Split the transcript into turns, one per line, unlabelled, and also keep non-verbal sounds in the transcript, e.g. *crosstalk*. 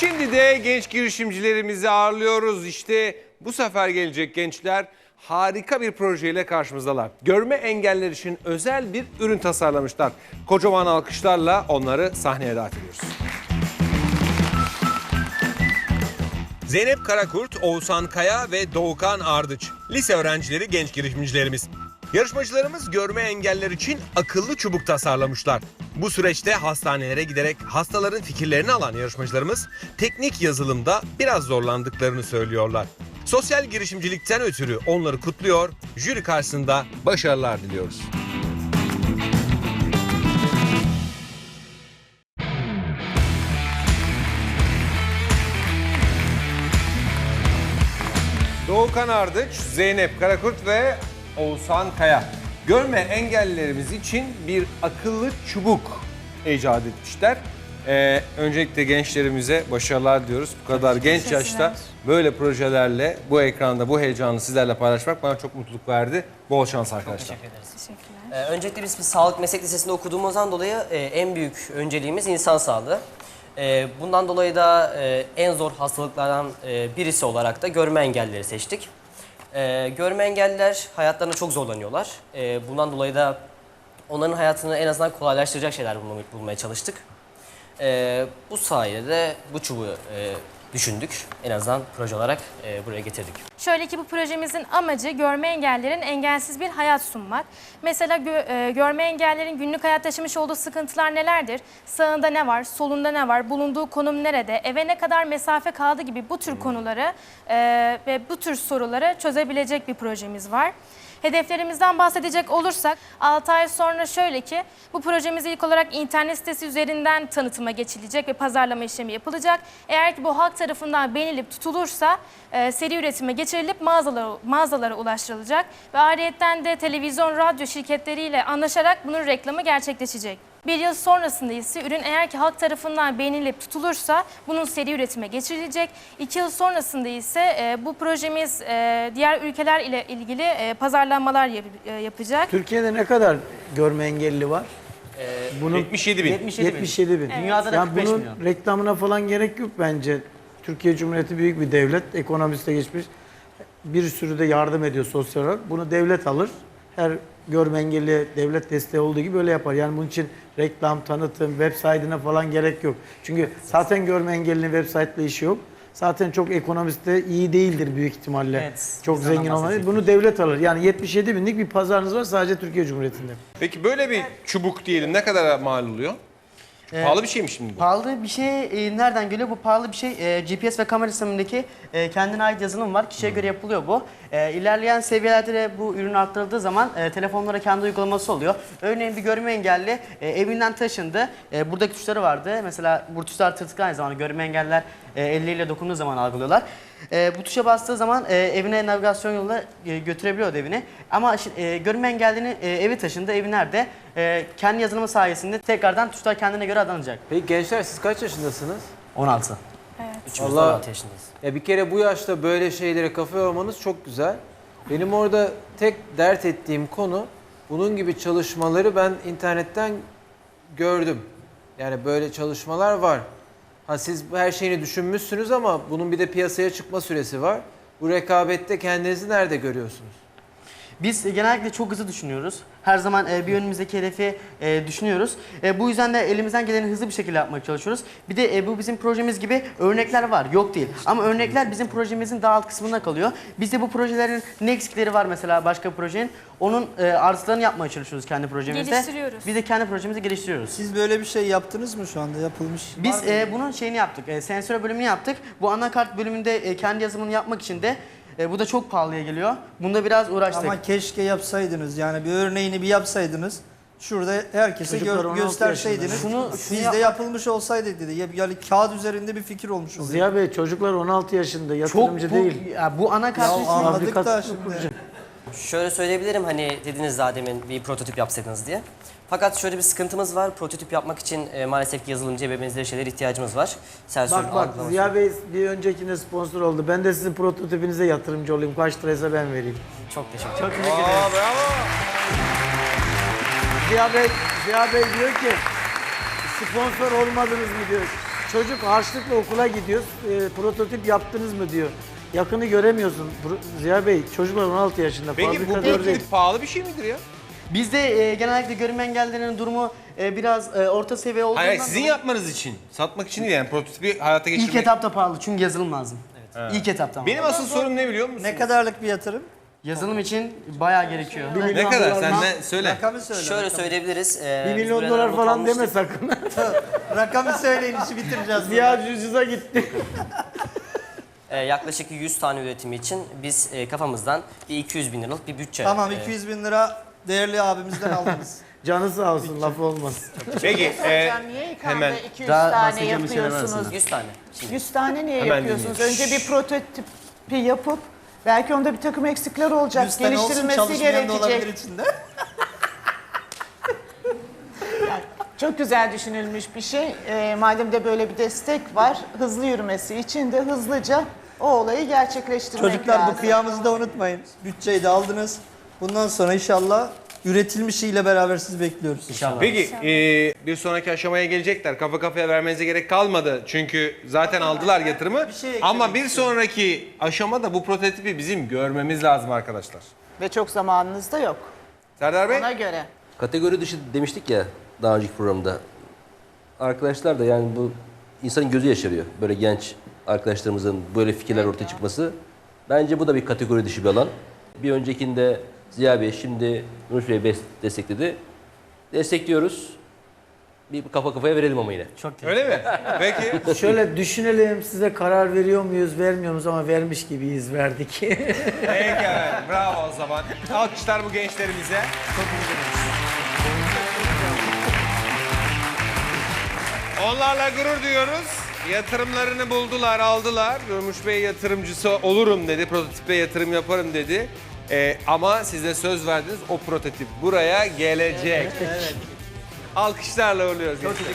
Şimdi de genç girişimcilerimizi ağırlıyoruz. İşte bu sefer gelecek gençler harika bir projeyle karşımızdalar. Görme engeller için özel bir ürün tasarlamışlar. Kocaman alkışlarla onları sahneye davet ediyoruz. Zeynep Karakurt, Oğuzhan Kaya ve Doğukan Ardıç. Lise öğrencileri genç girişimcilerimiz. Yarışmacılarımız görme engeller için akıllı çubuk tasarlamışlar. Bu süreçte hastanelere giderek hastaların fikirlerini alan yarışmacılarımız teknik yazılımda biraz zorlandıklarını söylüyorlar. Sosyal girişimcilikten ötürü onları kutluyor, jüri karşısında başarılar diliyoruz. Doğukan Ardıç, Zeynep Karakurt ve Oğuzhan Kaya. Görme engellilerimiz için bir akıllı çubuk icat etmişler. Ee, öncelikle gençlerimize başarılar diyoruz. Bu kadar genç yaşta böyle projelerle bu ekranda bu heyecanı sizlerle paylaşmak bana çok mutluluk verdi. Bol şans arkadaşlar.
Ee, öncelikle biz bir sağlık meslek lisesinde okuduğumuzdan dolayı e, en büyük önceliğimiz insan sağlığı. E, bundan dolayı da e, en zor hastalıklardan e, birisi olarak da görme engellileri seçtik. E, görme engelliler hayatlarında çok zorlanıyorlar. E, bundan dolayı da onların hayatını en azından kolaylaştıracak şeyler bulmaya, çalıştık. E, bu sayede de bu çubuğu e, düşündük. En azından proje olarak e, buraya getirdik.
Şöyle ki bu projemizin amacı görme engellerin engelsiz bir hayat sunmak. Mesela gö- e, görme engellerin günlük hayat yaşamış olduğu sıkıntılar nelerdir? Sağında ne var, solunda ne var, bulunduğu konum nerede, eve ne kadar mesafe kaldı gibi bu tür konuları e, ve bu tür soruları çözebilecek bir projemiz var. Hedeflerimizden bahsedecek olursak 6 ay sonra şöyle ki bu projemiz ilk olarak internet sitesi üzerinden tanıtıma geçilecek ve pazarlama işlemi yapılacak. Eğer ki bu halk tarafından beğenilip tutulursa e, seri üretime geçirilip mağazalara, mağazalara ulaştırılacak. Ve ayrıyetten de televizyon, radyo şirketleriyle anlaşarak bunun reklamı gerçekleşecek. Bir yıl sonrasında ise ürün eğer ki halk tarafından beğenilip tutulursa bunun seri üretime geçirilecek. İki yıl sonrasında ise e, bu projemiz e, diğer ülkeler ile ilgili e, pazarlamalar yap- e, yapacak.
Türkiye'de ne kadar görme engelli var? Bunun
77 bin.
77 bin.
77 bin.
Dünyada da
Yani
45
bunun
milyon.
reklamına falan gerek yok bence. Türkiye Cumhuriyeti büyük bir devlet. Ekonomiste geçmiş. Bir sürü de yardım ediyor sosyal olarak. Bunu devlet alır. Her görme engelli devlet desteği olduğu gibi öyle yapar. Yani bunun için reklam, tanıtım, web site'ine falan gerek yok. Çünkü zaten görme engellinin web site'le işi yok. Zaten çok ekonomist de iyi değildir büyük ihtimalle.
Evet,
çok zengin olmalı. Bunu devlet alır. Yani 77 binlik bir pazarınız var sadece Türkiye Cumhuriyeti'nde.
Peki böyle bir çubuk diyelim ne kadar mal oluyor? Pahalı bir şey mi şimdi bu?
Pahalı bir şey e, nereden geliyor? Bu pahalı bir şey e, GPS ve kamera sistemindeki e, kendine ait yazılım var. Kişiye göre yapılıyor bu. E, ilerleyen seviyelerde de bu ürün arttırıldığı zaman e, telefonlara kendi uygulaması oluyor. Örneğin bir görme engelli e, evinden taşındı. E, buradaki tuşları vardı. Mesela bu tuşlar tırtıklı aynı zamanda görme engeller e, elleriyle dokunduğu zaman algılıyorlar. E, bu tuşa bastığı zaman e, evine navigasyon yoluyla e, götürebiliyordu evini. Ama e, görme engellinin e, evi taşındı. Evi nerede? E, kendi yazılımı sayesinde tekrardan tuşlar kendine göre adanacak.
Peki gençler siz kaç yaşındasınız?
16.
Üçümüz de
Vallahi-
16 yaşındayız.
Ya bir kere bu yaşta böyle şeylere kafa yormanız çok güzel. Benim orada tek dert ettiğim konu bunun gibi çalışmaları ben internetten gördüm. Yani böyle çalışmalar var. Ha siz her şeyini düşünmüşsünüz ama bunun bir de piyasaya çıkma süresi var. Bu rekabette kendinizi nerede görüyorsunuz?
Biz e, genellikle çok hızlı düşünüyoruz. Her zaman e, bir önümüzdeki hedefi e, düşünüyoruz. E, bu yüzden de elimizden geleni hızlı bir şekilde yapmaya çalışıyoruz. Bir de e, bu bizim projemiz gibi örnekler var, yok değil. Ama örnekler bizim projemizin daha alt kısmında kalıyor. Biz de bu projelerin ne eksikleri var mesela başka projenin, onun e, artılarını yapmaya çalışıyoruz kendi projemizde.
Geliştiriyoruz.
Biz de kendi projemizi geliştiriyoruz.
Siz böyle bir şey yaptınız mı şu anda yapılmış?
Biz e, bunun şeyini yaptık, e, sensör bölümünü yaptık. Bu anakart bölümünde e, kendi yazımını yapmak için de e, bu da çok pahalıya geliyor. Bunda biraz uğraştık.
Ama keşke yapsaydınız yani bir örneğini bir yapsaydınız. Şurada herkese
Çocuklar
gö-
16
gösterseydiniz.
yaşında. Şunu- şunu
sizde yapılmış olsaydı dedi. Ya- Yani kağıt üzerinde bir fikir olmuş oluyor.
Ziya Bey çocuklar 16 yaşında
çok
yatırımcı
bu,
değil.
Ya, bu anakart
Ya
için-
anladık
fabrikasını
da şimdi.
kuracak.
Şöyle söyleyebilirim hani dediniz daha demin bir prototip yapsaydınız diye. Fakat şöyle bir sıkıntımız var. Prototip yapmak için e, maalesef ki yazılımcı ve benzeri şeylere ihtiyacımız var. Sensör
Bak bak
algılaması.
Ziya Bey bir öncekine sponsor oldu. Ben de sizin prototipinize yatırımcı olayım. Kaç liraysa ben vereyim.
Çok teşekkür ederim.
Aa, bravo.
Ziya Bey, Ziya Bey diyor ki sponsor olmadınız mı diyor. çocuk harçlıkla okula gidiyor. e, prototip yaptınız mı diyor. Yakını göremiyorsun. Ziya Bey çocuklar 16 yaşında.
Peki bu
fabrikada
pahalı bir şey midir ya?
Bizde e, genellikle görme engellilerin durumu e, biraz e, orta seviye olduğundan
Hayır sizin
dolayı
yapmanız için. Satmak için değil yani prototipi hayata geçirmek.
ilk etapta pahalı çünkü yazılım lazım. Evet. İlk etapta.
Benim asıl sorum ne biliyor musun?
Ne kadarlık bir yatırım?
Yazılım için bayağı gerekiyor.
Ne kadar?
dolar
Sen ne söyle.
Rakamı söyle.
Şöyle
rakamı.
söyleyebiliriz. e,
1
biz
milyon dolar falan deme sakın. *laughs*
Rakamı söyleyin işi bitireceğiz.
Ziya ucuza gitti. *laughs*
E, yaklaşık 100 tane üretimi için biz e, kafamızdan bir 200 bin liralık bir bütçe.
Tamam
e,
200 bin lira değerli abimizden aldınız. *laughs*
Canı sağ olsun lafı olmaz.
Peki e,
Hocam niye
hemen-
anda 200
Daha
tane
bahsedeceğim
yapıyorsunuz?
arasında.
100 tane. Şimdi
100 tane niye
Hemen
yapıyorsunuz?
dinliyoruz.
Önce bir prototipi yapıp belki onda bir takım eksikler olacak,
100 tane olsun
geliştirilmesi
çalışmayan da olabilir
gerekecek.
içinde. *laughs* *laughs*
Çok güzel düşünülmüş bir şey. Ee, madem de böyle bir destek var, hızlı yürümesi için de hızlıca o olayı gerçekleştirmek
Çocuklar
lazım.
bu kıyamınızı da unutmayın. Bütçeyi de aldınız. Bundan sonra inşallah üretilmişiyle beraber sizi bekliyoruz.
İnşallah.
Peki e, bir sonraki aşamaya gelecekler. Kafa kafaya vermenize gerek kalmadı. Çünkü zaten aldılar yatırımı.
Bir şey eklemek
Ama bir sonraki aşamada bu prototipi bizim görmemiz lazım arkadaşlar.
Ve çok zamanınız da yok.
Serdar Bey?
Ona göre.
Kategori dışı demiştik ya daha önceki programda. Arkadaşlar da yani bu insanın gözü yaşarıyor. Böyle genç arkadaşlarımızın böyle fikirler ortaya çıkması. Bence bu da bir kategori dışı bir alan. Bir öncekinde Ziya Bey, şimdi Nur Bey destekledi. Destekliyoruz. Bir kafa kafaya verelim ama yine.
Öyle mi? *laughs* Peki. *laughs*
Şöyle düşünelim size karar veriyor muyuz vermiyor muyuz ama vermiş gibiyiz verdik. *laughs*
Peki evet. Bravo o zaman. Alkışlar bu gençlerimize. Onlarla gurur duyuyoruz. Yatırımlarını buldular, aldılar. Durmuş Bey yatırımcısı olurum dedi. Prototipe yatırım yaparım dedi. Ee, ama size söz verdiniz o prototip buraya gelecek. Alkışlarla uğurluyoruz. gençler.